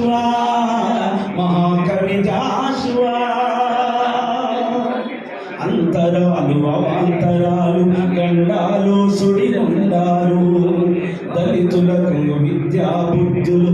జాషువా మహాకవి జాషువా. అంతరాలు అవాంతరాలు గండాలు సుడిగుండాలు దళితులకు విద్యా బుద్ధులు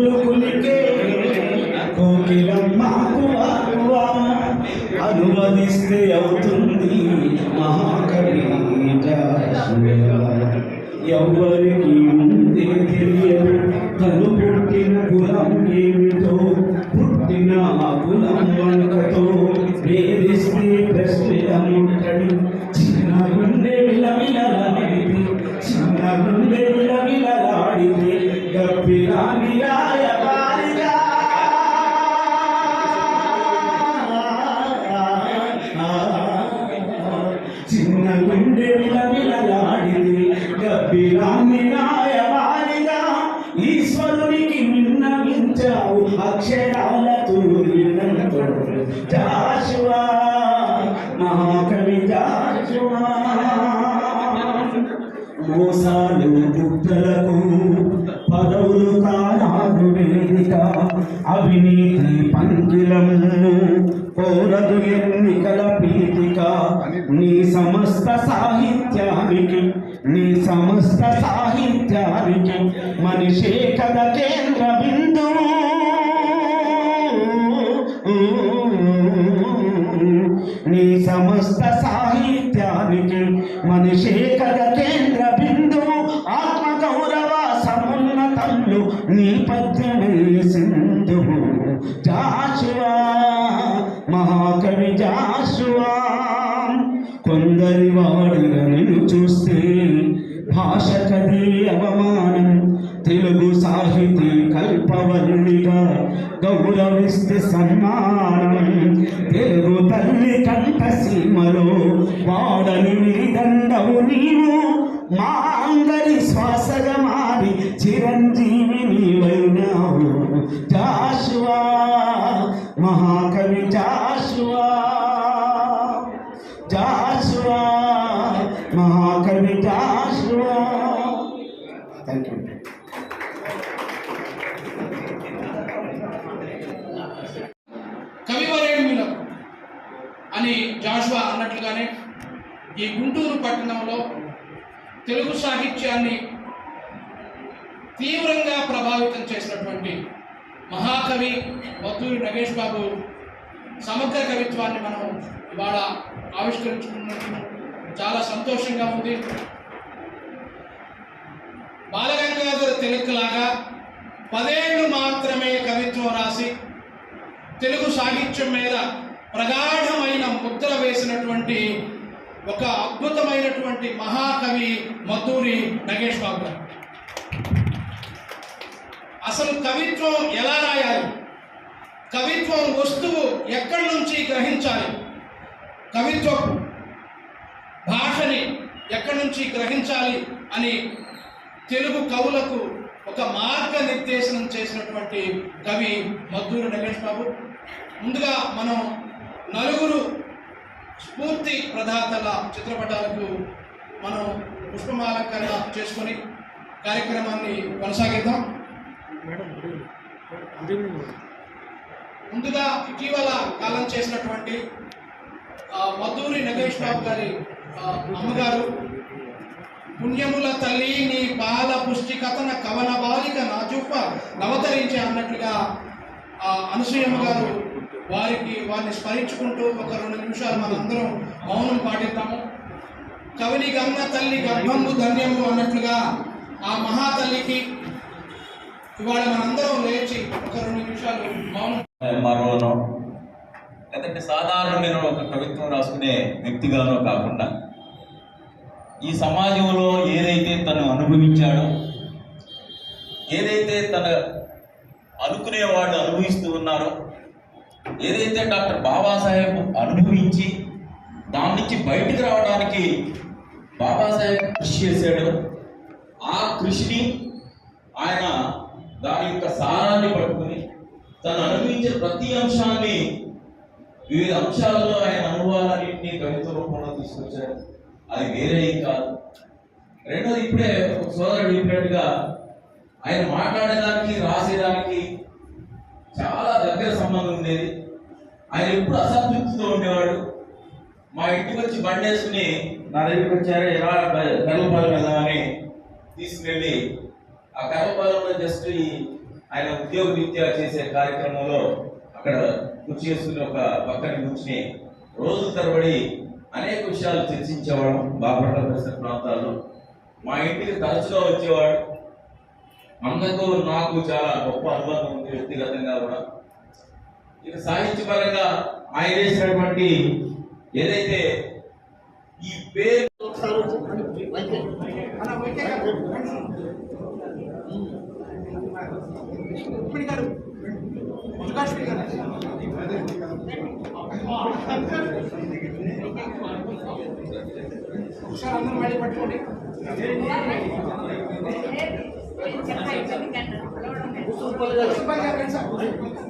పలుకులు కులికే కోకిలమ్మ కువా అనువదిస్తే అవుతుంది మహాకవి ఎవరికి ముందే తెలియదు తను పుట్టిన కులం ఏమిటో పుట్టిన ఆ కులం వంకతో వేధిస్తే ప్రశ్న విన్నవించావు అక్షరాల తూరినంతో జాషువా మహాకవి జాషువా మోసాలు కుట్రలకు పదవులు కానాడు వేదిక అవినీతి పంకిలము కోరదు ఎన్నికల పీఠిక నీ సమస్త సాహిత్యానికి నీ సమస్త సాహిత్యానికి మనిషే కదకే మనిషి కథ కేంద్ర బిందువు ఆత్మ గౌరవ సమున్నతంలో నీ పద్యమే సింధువు జాశివా సాహితీ కల్పవల్లిగా గౌరవిస్తే సన్మానం. తెలుగు తల్లి కంట సీమలో వాడని విరిదండవు నీవు. మా అందరి శ్వాసగా మారి చిరంజీవిని ఈ గుంటూరు పట్టణంలో తెలుగు సాహిత్యాన్ని తీవ్రంగా ప్రభావితం చేసినటువంటి మహాకవి వద్దూరి నగేష్ బాబు సమగ్ర కవిత్వాన్ని మనం ఇవాళ ఆవిష్కరించుకున్నట్టు చాలా సంతోషంగా ఉంది. బాలగంగాధర తిలక్లాగా పదేళ్ళు మాత్రమే కవిత్వం రాసి తెలుగు సాహిత్యం మీద ప్రగాఢమైన ముద్ర వేసినటువంటి ఒక అద్భుతమైనటువంటి మహాకవి మధూరి నగేష్ బాబు గారు. అసలు కవిత్వం ఎలా రాయాలి? కవిత్వం వస్తువు ఎక్కడి నుంచి గ్రహించాలి? కవిత్వపు భాషని ఎక్కడి నుంచి గ్రహించాలి అని తెలుగు కవులకు ఒక మార్గనిర్దేశనం చేసినటువంటి కవి మద్దూరు నగేష్ బాబు. ముందుగా మనం నలుగురు స్ఫూర్తి ప్రదాతల చిత్రపటాలకు మనం పుష్పమాలంకరణ చేసుకొని కార్యక్రమాన్ని కొనసాగిద్దాం. ముందుగా ఇటీవల కాలం చేసినటువంటి మధురి నగేష్ బాబు గారి అమ్మగారు పుణ్యముల తల్లి నీ పాల పుష్టికతన కవన బాలిక నాజూప నవతరించే అన్నట్లుగా అనసూయమ్మ గారు వారికి వారిని స్మరించుకుంటూ ఒక రెండు నిమిషాలు మనందరం మౌనం పాటిద్దాము. కవిని గమ్మ తల్లి గర్భంబు ధన్యము అన్నట్లుగా ఆ మహాతల్లికి ఇవాళ మనందరం లేచి ఒక రెండు నిమిషాలు మౌనం మరోనో లేదంటే సాధారణమైన ఒక కవిత్వం రాసుకునే వ్యక్తిగానో కాకుండా ఈ సమాజంలో ఏదైతే తను అనుభవించాడో ఏదైతే తన అనుకునే అనుభవిస్తూ ఉన్నారో ఏదైతే డాక్టర్ బాబాసాహెబ్ అనుభవించి దాని నుంచి బయటికి రావడానికి బాబాసాహెబ్ కృషి చేశాడు ఆ కృషిని ఆయన దాని యొక్క సారాన్ని పట్టుకుని తను అనుభవించే ప్రతి అంశాన్ని వివిధ అంశాలలో ఆయన అనుభవాలన్నింటినీ కవిత రూపంలో తీసుకొచ్చాడు అది వేరే కాదు. రెండోది ఇప్పుడే ఒక సోదరుడు చెప్పినట్టుగా ఆయన మాట్లాడేదానికి రాసేదానికి చాలా దగ్గర సంబంధం ఉండేది. ఆయన ఎప్పుడు అసంతృప్తితో ఉండేవాడు? మా ఇంటికి వచ్చి బండి వేసుకుని నా దగ్గరికి వచ్చారు ఎలా కర్లపాలెం వెళ్దామని తీసుకెళ్ళి ఆ కర్లపాలెంలో జస్ట్ ఈ ఆయన ఉద్యోగ రీత్యా చేసే కార్యక్రమంలో అక్కడ కుర్చీ చేసుకుని ఒక పక్కన కూర్చుని రోజుల తరబడి అనేక విషయాలు చర్చించేవాడు బాపట్ల పరిసర ప్రాంతాల్లో. మా ఇంటికి తరచుగా వచ్చేవాడు. అందుకు నాకు చాలా గొప్ప అనుబంధం ఉంది వ్యక్తిగతంగా కూడా. ఇక సాహిత్యపరంగా ఆయన చేసినటువంటి ఏదైతే ఈ పేరు దీప్తి